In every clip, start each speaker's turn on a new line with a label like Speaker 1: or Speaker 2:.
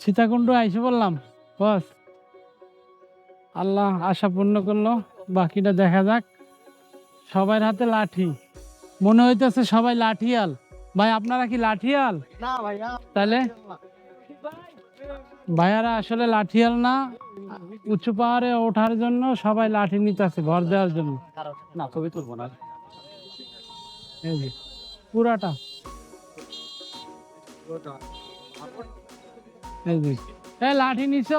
Speaker 1: সীতাকুণ্ড আইসে বললাম বস। আল্লাহ আশা পূর্ণ করল বাকিটা দেখা যাক। সবার হাতে লাঠি। মনে হইতেছে সবাই লাঠিয়াল। ভাই আপনারা কি লাঠিয়াল? তাহলে? ভাইয়ারা আসলে লাঠিয়াল না। উঁচু পাহাড়ে ওঠার জন্য সবাই লাঠি নিতেছে ঘর দেওয়ার জন্য।
Speaker 2: না ছবি তুলবো না।
Speaker 1: পুরাটা। লাঠি নিছ?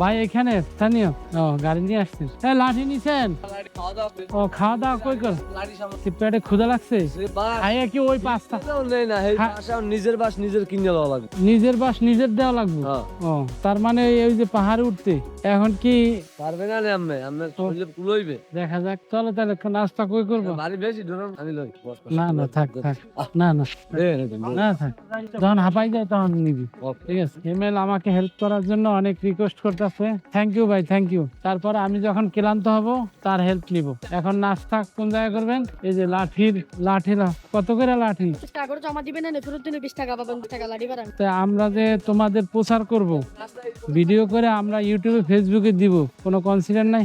Speaker 1: ভাই এখানে স্থানীয়। ও গাড়ি নিয়ে আসছিস। এই লাঠি নিছেন? ও খাওয়া দাওয়া কই কর? পেটে ক্ষুধা লাগছে? খাইয়ে কি ওই পাঁচটা?
Speaker 2: নিজের বাস নিজের কিনে দেওয়া লাগবে
Speaker 1: নিজের বাস নিজের দেওয়া লাগবে?
Speaker 2: হ্যাঁ।
Speaker 1: ও তার মানে এই যে পাহাড়ে উঠতে। এখন কি
Speaker 2: পারবে না রে আম্মে আম্মে কুলইবে।
Speaker 1: দেখা যাক চলো তাহলে নাস্তা কই করব?
Speaker 2: বাড়ি বেশি ধরুন আমি লই
Speaker 1: না না থাক থাক। না না। না থাক। যখন হাঁপাই যায় তখন নিবি। ঠিক আছে। এমএল আমাকে হেল্প করার জন্য অনেক রিকোয়েস্ট করতেছে থ্যাংক ইউ ভাই থ্যাংক ইউ তারপরে আমি যখন ক্লান্ত হব তার হেল্প নিব। এখন নাস্তা কোন জায়গায় করবেন? এই যে লাঠির লাঠি কত করে লাঠি?
Speaker 3: টাকা জমা দিবেন না ফেরত দিলে বিশ টাকা টাকা বাড়ান
Speaker 1: আমরা যে তোমাদের প্রচার করব ভিডিও করে আমরা ইউটিউবে ফেসবুকে দিব কোনো কনসিডার নাই?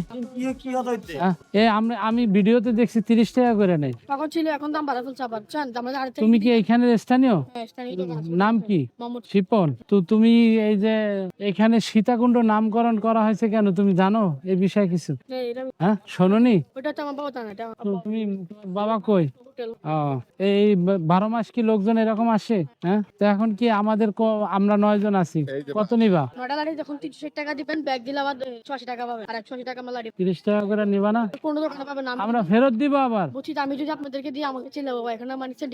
Speaker 1: হ্যাঁ, এ আমরা আমি ভিডিওতে দেখছি তিরিশ টাকা করে নেই।
Speaker 3: তখন ছিল এখন দাম বাড়া ফেলছে আবার চান
Speaker 1: তুমি কি এইখানের স্থানীয়?
Speaker 3: হ্যাঁ, আছে।
Speaker 1: নাম কি? শিপন। তো তুমি এই যে এখানে সীতাকুণ্ড নামকরণ করা হয়েছে কেন? তুমি জানো এই বিষয়ে কিছু? হ্যাঁ শোনোনি?
Speaker 3: ওটা তো আমার বাবা জানে এটা
Speaker 1: তুমি বাবা কই? এই বারো মাস কি লোকজন এরকম আসে? হ্যাঁ? তো এখন কি আমাদের আমরা নয় জন আছি? কত নিবা?
Speaker 3: নয়টা লাড়ি যখন তিনশো টাকা দিবেন ব্যাগ দিলে আবার ছশো টাকা পাবেন। আর একশো আশি টাকা
Speaker 1: তিরিশ টাকা করে নিবা না?
Speaker 3: কোনো দোকানে না।
Speaker 1: আমরা ফেরত দিব আবার?
Speaker 3: বুঝছি আমি যদি আপনাদেরকে দিই আমাকে বাবা এখন নিচে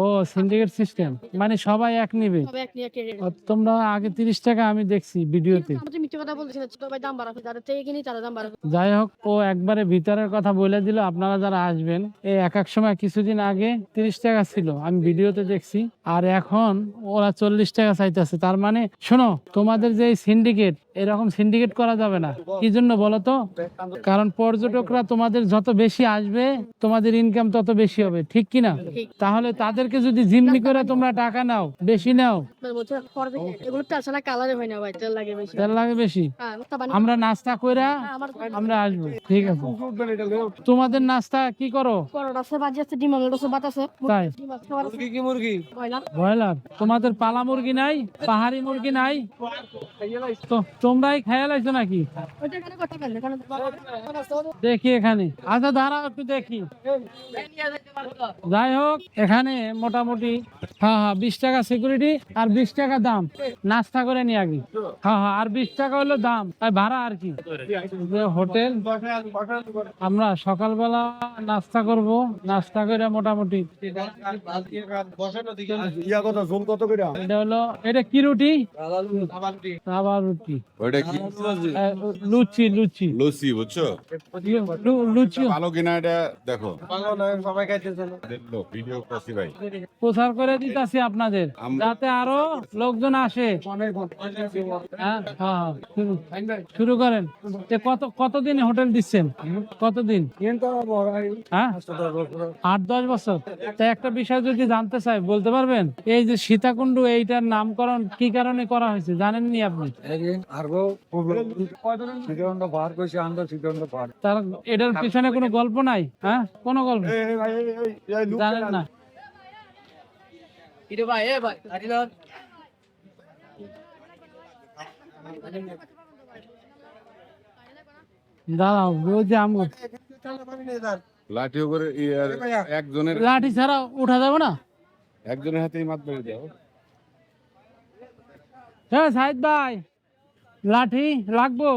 Speaker 1: ও সিন্ডিকেট সিস্টেম মানে সবাই এক নিবে?
Speaker 3: সবাই এক নিয়ে কেটে
Speaker 1: ও, তোমরা আগে তিরিশ টাকা আমি দেখছি ভিডিওতে।
Speaker 3: আমাদের মিথ্যে কথা ভাই দাম বাড়া যাদের থেকে কিনি তারা দাম বাড়া
Speaker 1: যাই হোক ও একবারে ভিতরের কথা বলে দিল। আপনারা যারা আসবেন এই এক এক সময় কিছুদিন আগে তিরিশ টাকা ছিল আমি ভিডিওতে দেখছি। আর এখন ওরা চল্লিশ টাকা চাইতেছে। তার মানে শোনো তোমাদের যে সিন্ডিকেট এরকম সিন্ডিকেট করা যাবে না। কি জন্য বলো তো? কারণ পর্যটকরা তোমাদের যত বেশি আসবে তোমাদের ইনকাম তত বেশি হবে। ঠিক কি না তাহলে তাদেরকে যদি জিম্মি করে তোমরা টাকা নাও বেশি নাও।
Speaker 3: তেল লাগে বেশি।
Speaker 1: আমরা নাস্তা
Speaker 3: হ্যাঁ, আমরা
Speaker 1: আসব। ঠিক আছে। তোমাদের নাস্তা কি করো?
Speaker 3: ডিম আমলেট আছে।
Speaker 1: তাই?
Speaker 2: কি মুরগি
Speaker 3: ব্রয়লার
Speaker 1: তোমাদের পালা মুরগি নাই? পাহাড়ি মুরগি নাই? তো তোমরাই খেয়াল আছো নাকি? দেখি এখানে। আচ্ছা দাঁড়াও একটু দেখি। যাই হোক এখানে মোটামুটি হ্যাঁ হ্যাঁ বিশ টাকা সিকিউরিটি আর বিশ টাকা দাম। নাস্তা করে নি আগে। হ্যাঁ হ্যাঁ আর বিশ টাকা হলো দাম। আর ভাড়া আর কি? হোটেল। আমরা সকালবেলা নাস্তা করব। নাস্তা করে মোটামুটি।
Speaker 4: ইয়া কত জোল কত করে?
Speaker 1: এটা হলো এটা কি রুটি? রাবার রুটি।
Speaker 5: ওইটা কি?
Speaker 1: আহ, লুচি লুচি।
Speaker 5: বুঝছ?
Speaker 1: লুচি।
Speaker 5: ভালো কিনা এটা দেখো।
Speaker 4: সবাই খাইতেছে
Speaker 5: ভিডিও করছি ভাই।
Speaker 1: প্রচার করে দিতেছি আপনাদের যাতে আরও লোকজন আসে। হ্যাঁ, হ্যাঁ, হ্যাঁ, শুরু- শুরু করেন। কত কতদিন হোটেল দিচ্ছেন? কতদিন? হ্যাঁ? আট দশ বছর তা একটা বিষয় যদি জানতে চাই বলতে পারবেন এই যে সীতাকুণ্ড এইটার নামকরণ কি কারণে করা হয়েছে জানেননি আপনি তার এটার পিছনে কোনো গল্প নাই হ্যাঁ কোনো গল্প জানেন না দাঁড়াও যে আমার
Speaker 5: লাঠিও করে একজনের
Speaker 1: লাঠি ছাড়া উঠা যাবে না?
Speaker 5: একজনের হাতেই মাত বেড়ে দাও
Speaker 1: হ্যাঁ সাহিদ ভাই লাঠি লাগবো?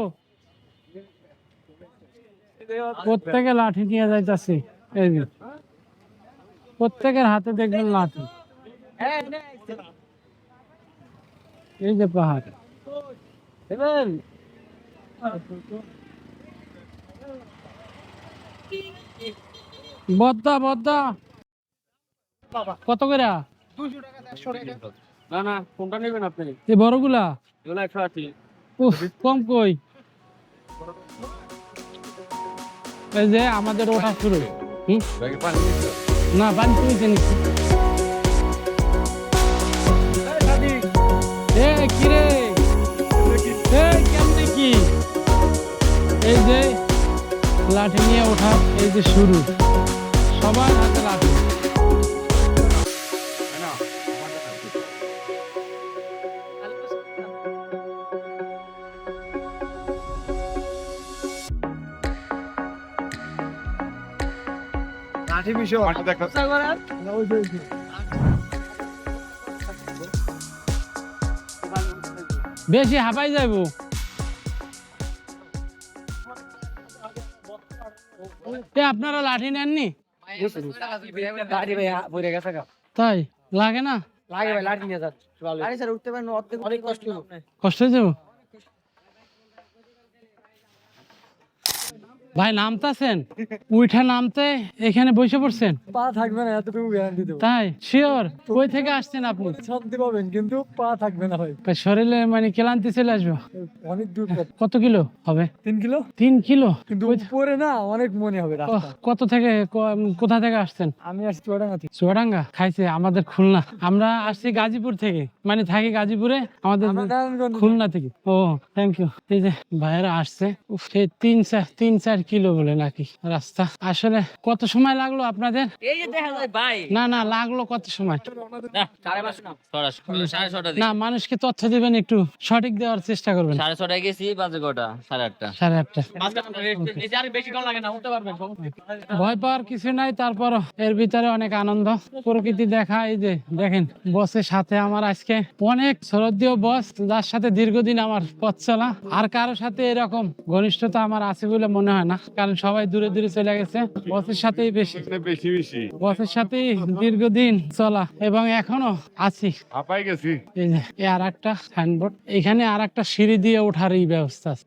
Speaker 1: প্রত্যেকে লাঠি নিয়ে যাইতাছে। এই প্রত্যেকের হাতে দেখবেন লাঠি। এই যে পাহাড়। বদ্দা বদ্দা কত করে?
Speaker 2: না না কোনটা নেবেন আপনি?
Speaker 1: এই বড়গুলা?
Speaker 2: এগুলো একশো আশি।
Speaker 1: কম কই? এই যে আমাদের ওঠা শুরু।
Speaker 5: না পানি তুমি
Speaker 1: জানিস কিরে কেমনি কি? এই যে লাঠি নিয়ে ওঠা এই যে শুরু। সবার হাতে লাঠি
Speaker 4: লাঠি বিষয়
Speaker 1: বেশি হাঁপাই যাইব। আপনারা লাঠি নেননি?
Speaker 2: লাঠি ভাই পড়ে গেছে
Speaker 1: তাই? লাগে না?
Speaker 2: লাগে ভাই লাঠি নিয়ে যান। স্যার উঠতে পারেন অনেক কষ্ট
Speaker 1: কষ্ট হয়ে যাব? ভাই নামতাছেন? উঠা নামতে এখানে বসে পড়ছেন?
Speaker 2: পা থাকবে না এতটুকু গ্যারান্টি দেবো
Speaker 1: তাই? শিওর কই থেকে আসছেন আপনি?
Speaker 2: শান্তি পাবেন কিন্তু পা থাকবে না ভাই।
Speaker 1: শরীরে মানে ক্লান্তি চলে আসবে।
Speaker 2: অনেক দূর
Speaker 1: কত কিলো হবে?
Speaker 2: তিন কিলো?
Speaker 1: তিন কিলো?
Speaker 2: কিন্তু উপরে না অনেক মনে হবে রাস্তা।
Speaker 1: কত থেকে কোথা থেকে আসছেন?
Speaker 2: আমি আসছি চুয়াডাঙ্গা থেকে
Speaker 1: চুয়াডাঙ্গা? খাইছে আমাদের খুলনা। আমরা আসছি গাজীপুর থেকে। মানে থাকি গাজীপুরে আমাদের খুলনা থেকে। ও থ্যাংক ইউ এই যে ভাইয়েরা আসছে। উফ, সেই তিন চার তিন চার কিলো বলে নাকি? রাস্তা। আসলে কত সময় লাগল আপনাদের?
Speaker 6: এই যে দেখা যায় ভাই।
Speaker 1: না না লাগল কত সময়?
Speaker 6: না
Speaker 1: মানুষকে তথ্য দিবেন একটু সঠিক দেওয়ার চেষ্টা করবেন।
Speaker 6: সাড়ে ছটায় গেছি বাজে কটা? সাড়ে আটটা।
Speaker 1: সাড়ে আটটা। ভয় পাওয়ার কিছু নাই তারপর এর ভিতরে অনেক আনন্দ। প্রকৃতি দেখা এই যে দেখেন বসের সাথে আমার আজকে অনেক শ্রদ্ধেয় বস যার সাথে দীর্ঘদিন আমার পথ চলা। আর কারোর সাথে এরকম ঘনিষ্ঠতা আমার আছে বলে মনে হয় না কারণ সবাই দূরে দূরে চলে গেছে। বসের সাথেই বেশি।
Speaker 5: বেশি বেশি।
Speaker 1: বসের সাথেই দীর্ঘদিন চলা। এবং এখনও আছি।
Speaker 5: হাঁপাই গেছি।
Speaker 1: এই যে আর একটা সাইনবোর্ড। এখানে আর একটা সিঁড়ি দিয়ে ওঠার এই ব্যবস্থা আছে।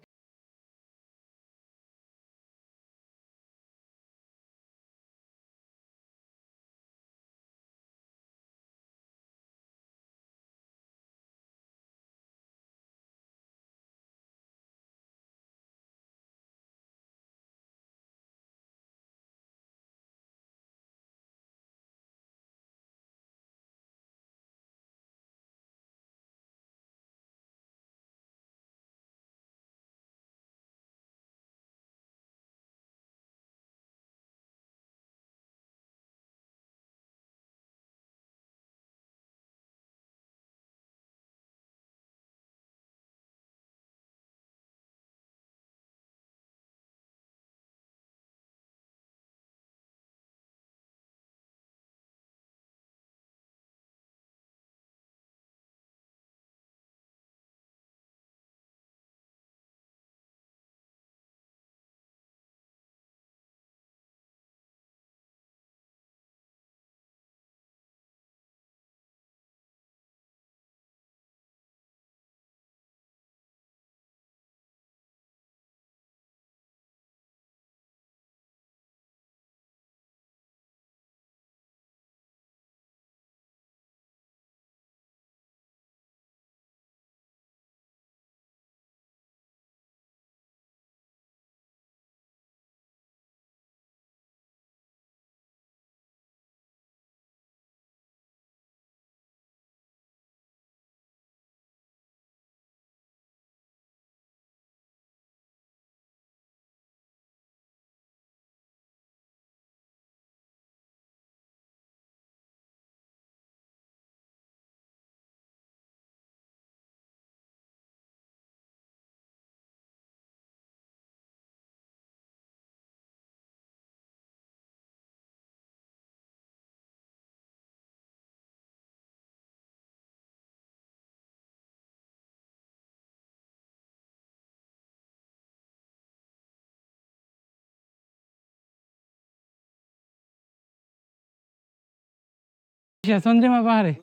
Speaker 1: চন্দ্রিমা পাহাড়ে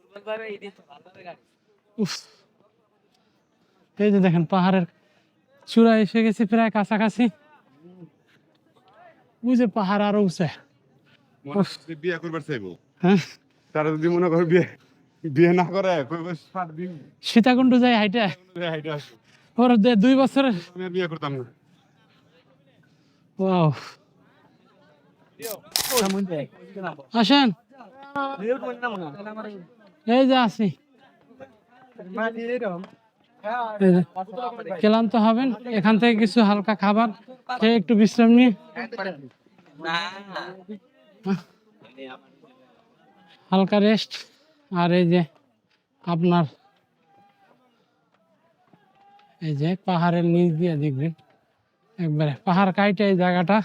Speaker 1: এই যে দেখেন পাহাড়ের চূড়া এসে গেছি প্রায় কাছাকাছি যে পাহাড় আরও উঁচে
Speaker 5: বিয়ে করবার চাইব
Speaker 1: হ্যাঁ
Speaker 5: তারা যদি মনে করে বিয়ে বিয়ে না করে
Speaker 1: সীতাকুণ্ড যাই হাইটা। ওর দে- দুই বছরের
Speaker 5: বিয়ে করতাম না
Speaker 1: আসেন এই যে এই ক্লান্ত হবেন, এখান থেকে কিছু হালকা খাবার খেয়ে একটু বিশ্রাম নিয়ে। হালকা রেস্ট আর এই যে আপনার এই যে পাহাড়ের নিচ দিয়ে দেখবেন। একবারে পাহাড় কাইটে এই জায়গাটা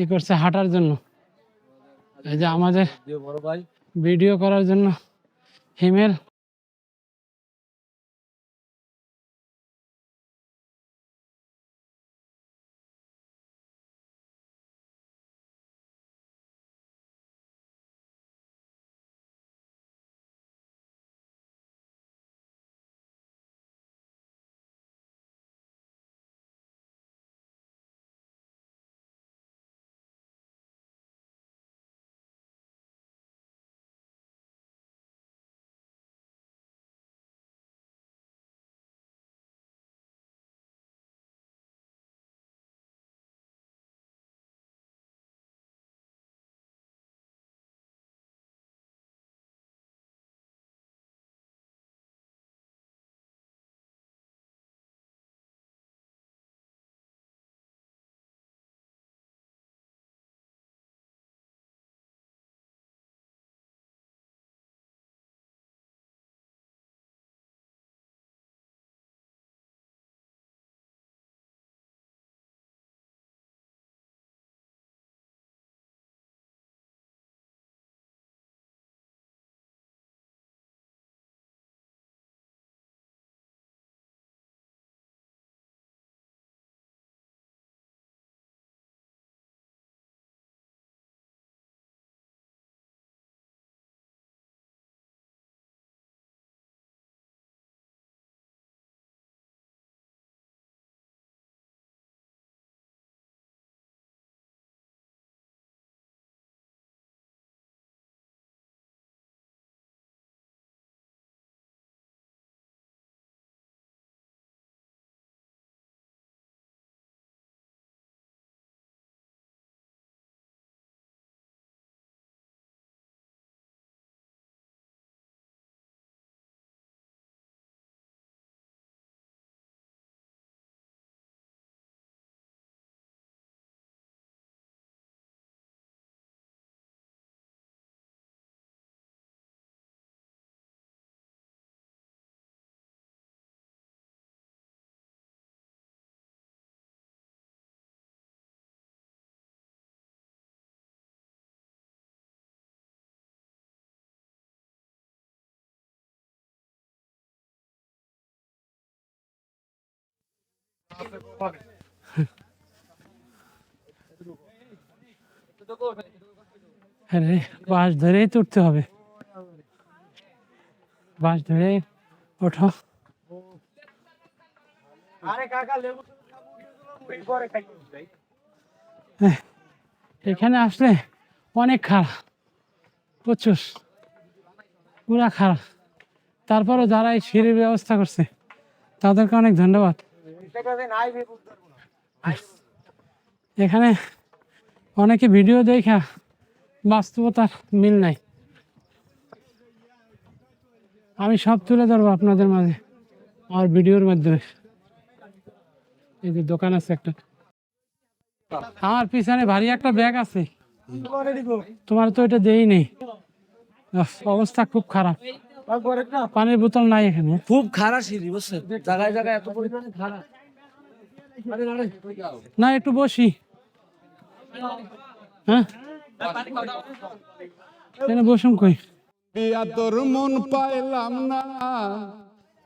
Speaker 1: ই করছে হাঁটার জন্য। এই যে আমাদের ভিডিও করার জন্য হিমেল আরে বাঁশ ধরেই তুলতে হবে। বাঁশ ধরেই ওঠো। এখানে আসলে অনেক খারাপ প্রচুর পুরা খারাপ তারপরও যারা এই সিঁড়ির ব্যবস্থা করছে তাদেরকে অনেক ধন্যবাদ। এখানে অনেকে ভিডিও দেখা বাস্তবতার মিল নাই। আমি সব তুলে ধরবো আপনাদের মাঝে আমার ভিডিওর মাধ্যমে। এই যে দোকান আছে একটা। আমার পিছনে ভারী একটা ব্যাগ আছে। তোমার তো এটা দেই নেই। অবস্থা খুব খারাপ। পানির বোতল নাই এখানে।
Speaker 2: খুব খারাপ জায়গায় জায়গায় এত পরিমাণে খারাপ।
Speaker 1: না, একটু বসি। হ্যাঁ? বসুন কই?
Speaker 5: দিয়া তোর মন পাইলাম না,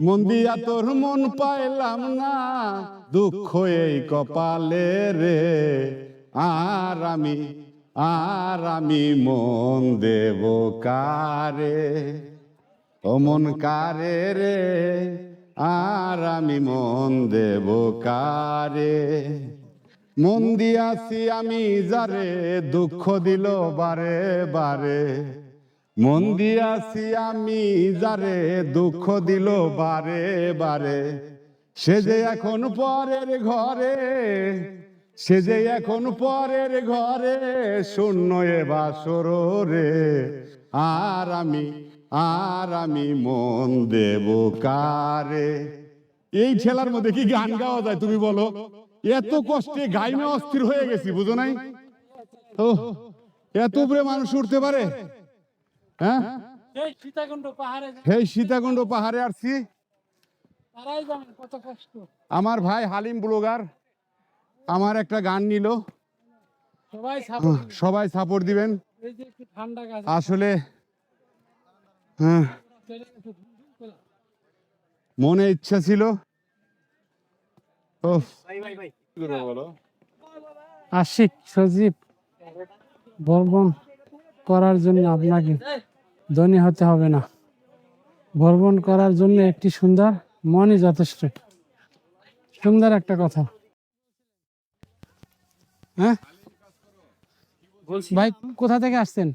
Speaker 5: মন দিয়া তোর মন পাইলাম না, দুঃখ এই কপালে রে। আর আমি আর আমি মন দেব কারে? ও মন কারে রে? আর আমি মন দেব কারে? মন দিয়াছি আমি যারে, দুঃখ দিল বারে বারে। মন দিয়াছি আমি যারে, দুঃখ দিল বারে বারে। সে যে এখন পরের ঘরে, সে যে এখন পরের ঘরে, শূন্য এ বাসর রে। আর আমি আর আমি মন দেব কারে? এই ঠেলার মধ্যে কি গান গাওয়া যায় তুমি বলো? এত কষ্টে গাইমে অস্থির হয়ে গেছি বুঝো নাই? ও এত উপরে মানুষ উঠতে পারে? হ্যাঁ?
Speaker 1: এই সীতাকুণ্ড পাহাড়ে
Speaker 5: আসছি। আমার ভাই হালিম ব্লগার আমার একটা গান নিল।
Speaker 1: সবাই সাপোর্ট
Speaker 5: দিবেন। আসলে হ্যাঁ। মনে ইচ্ছা ছিল। ও
Speaker 1: আশিক সজীব ভ্রমণ করার জন্য আপনাকে ধনী হতে হবে না। ভ্রমণ করার জন্য একটি সুন্দর মনই যথেষ্ট। সুন্দর একটা কথা। হ্যাঁ? ভাই কোথা থেকে আসছেন?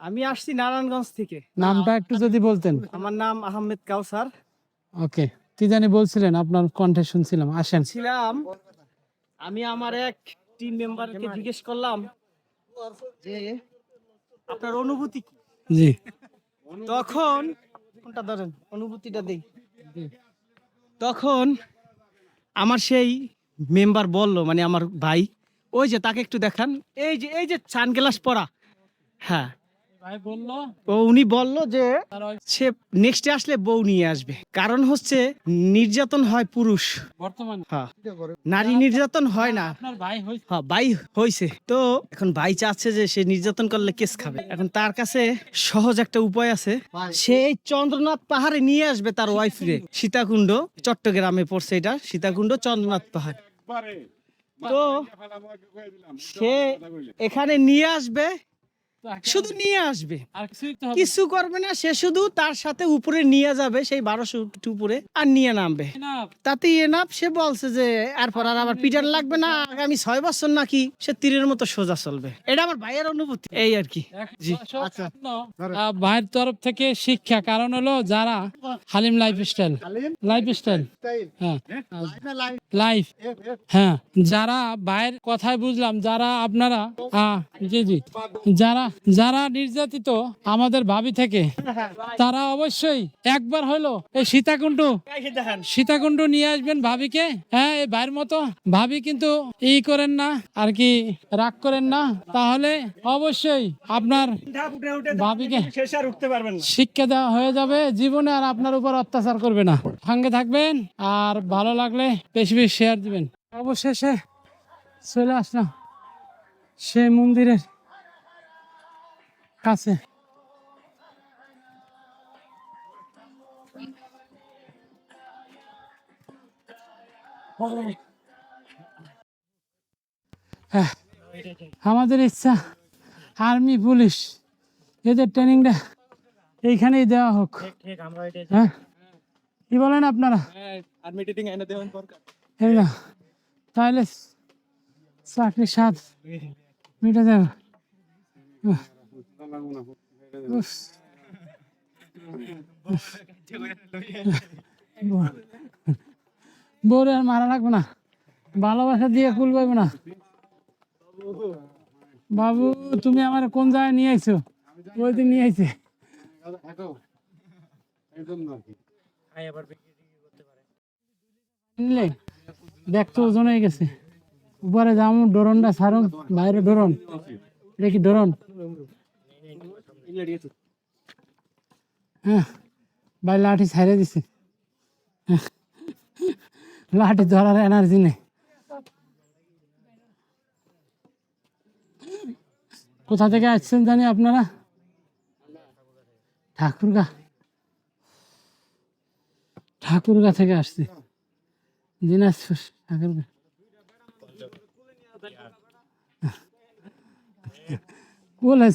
Speaker 4: আমি আসছি নারায়ণগঞ্জ থেকে।
Speaker 1: নামটা একটু যদি বলতেন।
Speaker 4: আমার নাম আহমেদ কাউসার।
Speaker 1: ওকে কি জানি বলছিলেন আপনার কণ্ঠে শুনছিলাম আসেন।
Speaker 4: ছিলাম আমি আমার এক টিম মেম্বারকে জিজ্ঞেস করলাম যে আপনার অনুভূতি কি?
Speaker 1: জি।
Speaker 4: তখন কোনটা ধরেন অনুভূতিটা দেই। তখন আমার সেই মেম্বার বলল মানে আমার ভাই ওই যে তাকে একটু দেখান এই যে এই যে সানগ্লাস পরা। হ্যাঁ ও উনি বলল যে সে নেক্সটে আসলে বউ নিয়ে আসবে। কারণ হচ্ছে নির্যাতন হয় পুরুষ।
Speaker 1: বর্তমানে।
Speaker 4: হ্যাঁ। নারী নির্যাতন হয় না।
Speaker 1: ভাই হয়েছে
Speaker 4: হ্যাঁ ভাই হয়েছে তো এখন ভাই চাচ্ছে যে সে নির্যাতন করলে কেস খাবে। এখন তার কাছে সহজ একটা উপায় আছে। সে এই চন্দ্রনাথ পাহাড়ে নিয়ে আসবে তার ওয়াইফ রে। সীতাকুণ্ড চট্টগ্রামে পড়ছে এটা। সীতাকুণ্ড চন্দ্রনাথ পাহাড়। তো সে এখানে নিয়ে আসবে শুধু নিয়ে আসবে। কিছু করবে না সে শুধু তার সাথে উপরে নিয়ে যাবে সেই বারোশো উপরে আর নিয়ে নামবে।
Speaker 1: না
Speaker 4: তাতে এনাফ সে বলছে যে এরপর আর আবার পিটার লাগবে না আগামী ছয় বছর নাকি সে তীরের মতো সোজা চলবে। এটা আমার ভাইয়ের অনুভূতি। এই আর কি। আচ্ছা
Speaker 1: ভাইয়ের তরফ থেকে শিক্ষা। কারণ হলো যারা Halim life style life style হ্যাঁ লাইফ হ্যাঁ যারা ভাইয়ের কথাই বুঝলাম, যারা আপনারা জি জি, যারা যারা নির্যাতিত আমাদের ভাবি থেকে, তারা অবশ্যই একবার হলো এই সীতাকুণ্ড সীতাকুণ্ড নিয়ে আসবেন ভাবিকে। হ্যাঁ এই ভাইয়ের মতো ভাবি কিন্তু ই করেন না, আর কি রাগ করেন না। তাহলে অবশ্যই আপনার ভাবিকে শিক্ষা দেওয়া হয়ে যাবে, জীবনে আর আপনার উপর অত্যাচার করবে না। সঙ্গে থাকবেন, আর ভালো লাগলে বেশি বেশি শেয়ার দিবেন। অবশেষে চলে আসলাম সেই মন্দিরের কাছে। হ্যাঁ, আমাদের ইচ্ছা আর্মি পুলিশ এদের ট্রেনিংটা এইখানেই দেওয়া হোক। হ্যাঁ কি বলেন আপনারা?
Speaker 4: আর্মি ট্রেনিং এনে দেওয়ার দরকার।
Speaker 1: না তাহলে চাকরির স্বাদ মিটে যাবে। বউরে আর মারা লাগবে না। ভালোবাসা দিয়ে কুল পাইবে না। বাবু তুমি আমার কোন জায়গায় নিয়ে আইছো? ওই দিন নিয়ে আইছে। নিলে? দেখ তো ওজন হয়ে গেছে। উপরে যাব ডরনটা সারুন বাইরে ডরন। এটা কি ডরন? হ্যাঁ ভাই লাঠি ছাইড়ে দিছে। হ্যাঁ। লাঠি ধরার এনার্জি নেই। কোথা থেকে আসছেন জানি আপনারা? ঠাকুরগা। ঠাকুরগা থেকে আসছে। দিনাজপুর।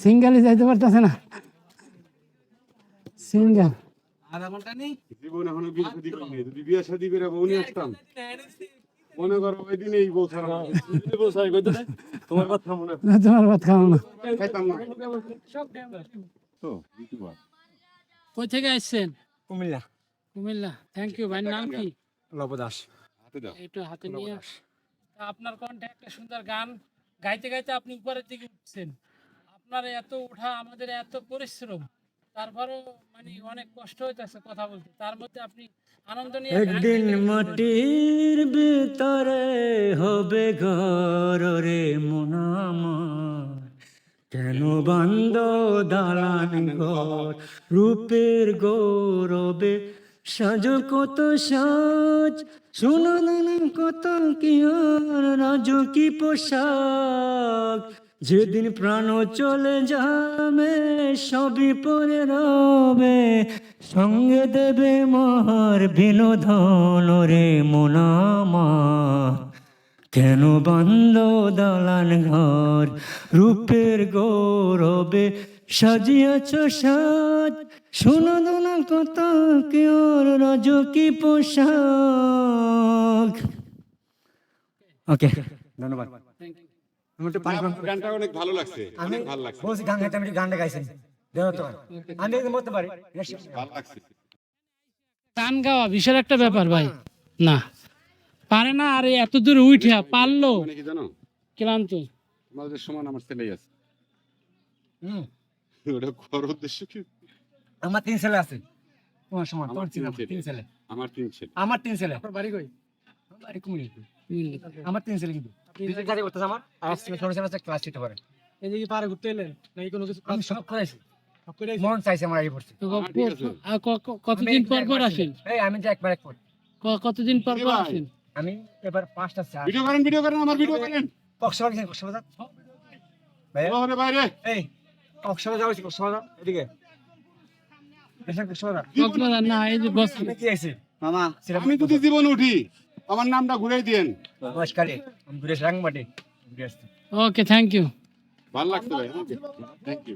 Speaker 1: সিঙ্গালি যাইতে পারতেছে না। সিঙ্গাল।
Speaker 5: জীবন এখনও বিয়ে শাদী করিনি যদি বিয়ে শাদী করে বউ নিয়ে আসতাম। মনে করো ওই দিন এই বউ ছাড়া
Speaker 2: তোমার কথা মনে
Speaker 1: তোমার ভাত খাও না
Speaker 5: খাইতাম না। তো দ্বিতীয়বার।
Speaker 1: কই থেকে আসছেন?
Speaker 4: কুমিল্লা।
Speaker 1: কুমিল্লা। থ্যাংক ইউ ভাই নাম কি?
Speaker 4: লবদাস।
Speaker 5: হাতে দাও।
Speaker 1: একটু হাতে নিয়ে আস। আপনার কণ্ঠে একটা সুন্দর গান গাইতে গাইতে আপনি উপরের দিকে উঠছেন। আপনার এত উঠা আমাদের এত পরিশ্রম তারপরও মানে অনেক কষ্ট হইতেছে কথা বলতে। তার মধ্যে আপনি আনন্দ নিয়ে
Speaker 7: একদিন মাটির ভিতরে হবে ঘর রে মন কেন বান্দ দালান ঘর রূপের গৌরবে সাজ কত সাজ কত কি পোশাক। যেদিন প্রাণ চলে যাবে, সবই পরে রবে। সঙ্গে দেবে মহার বিনোদন রে মোনামা কেন বান্ধ দালান ঘর, রূপের গৌরবে সাজিয়াছ সাজ। শোনা দানা কত কেওর রাজ কি পোশাক ওকে ধন্যবাদ।
Speaker 5: গানটা অনেক ভালো লাগছে অনেক ভালো লাগছে।
Speaker 7: বলছি গান গাইতে আমি গানটা গাইছি। দেখো তো। আমি বলতে পারি।
Speaker 5: ভালো লাগছে।
Speaker 1: গান গাওয়া বিশাল একটা ব্যাপার ভাই। না পারে না আর এত দূর উঠে পারল।
Speaker 5: মানে জানো?
Speaker 1: ক্লান্ত।
Speaker 5: আমাদের সমান আমার ছেলেই আছে।
Speaker 7: হুম।
Speaker 5: ওটা করার উদ্দেশ্য কি?
Speaker 7: আমার তিন ছেলে আছে। তোমার সমান তোমার
Speaker 5: ছেলে।
Speaker 7: তিন ছেলে।
Speaker 5: আমার তিন ছেলে।
Speaker 7: আমার তিন ছেলে।
Speaker 1: আপনার বাড়ি কই?
Speaker 7: বাড়ি কুমিল্লা। আমার তিন ছেলে কিন্তু। দুজন কাজে করতেছে আমার আর আজকে ছোট ছেলে ক্লাস নিতে পারে।
Speaker 1: এদিকে পারে ঘুরতে এলেন? নাকি কোনো কিছু
Speaker 7: আমি সব করেছি মন চাইছে আমার আগে পড়ছে
Speaker 5: আছে।
Speaker 1: ক- ক- কতদিন পর পর আসেন?
Speaker 7: এই আমি যে একবার এক পর
Speaker 1: ক- কতদিন পর পর আসেন?
Speaker 7: আমি এবার পাঁচটা চার।
Speaker 5: ভিডিও করেন ভিডিও করেন আমার ভিডিও করেন।
Speaker 7: কক্সবাজার কক্সবাজার?
Speaker 5: বাইরে বাইরে
Speaker 7: এই কক্সবাজার যাওয়া হয়েছে কক্সবাজার। এদিকে।
Speaker 1: না এই যে বস
Speaker 7: আমি কি আইছি?
Speaker 4: মামা
Speaker 5: আমি যদি জীবন উঠি আমার নামটা ঘুরে দিয়েন।
Speaker 7: নমস্কারে আমি ঘুরে এসে রাঙ্গমাটি ঘুরে আসছি।
Speaker 1: ওকে থ্যাংক ইউ
Speaker 5: ভালো লাগছে ভাই থ্যাংক ইউ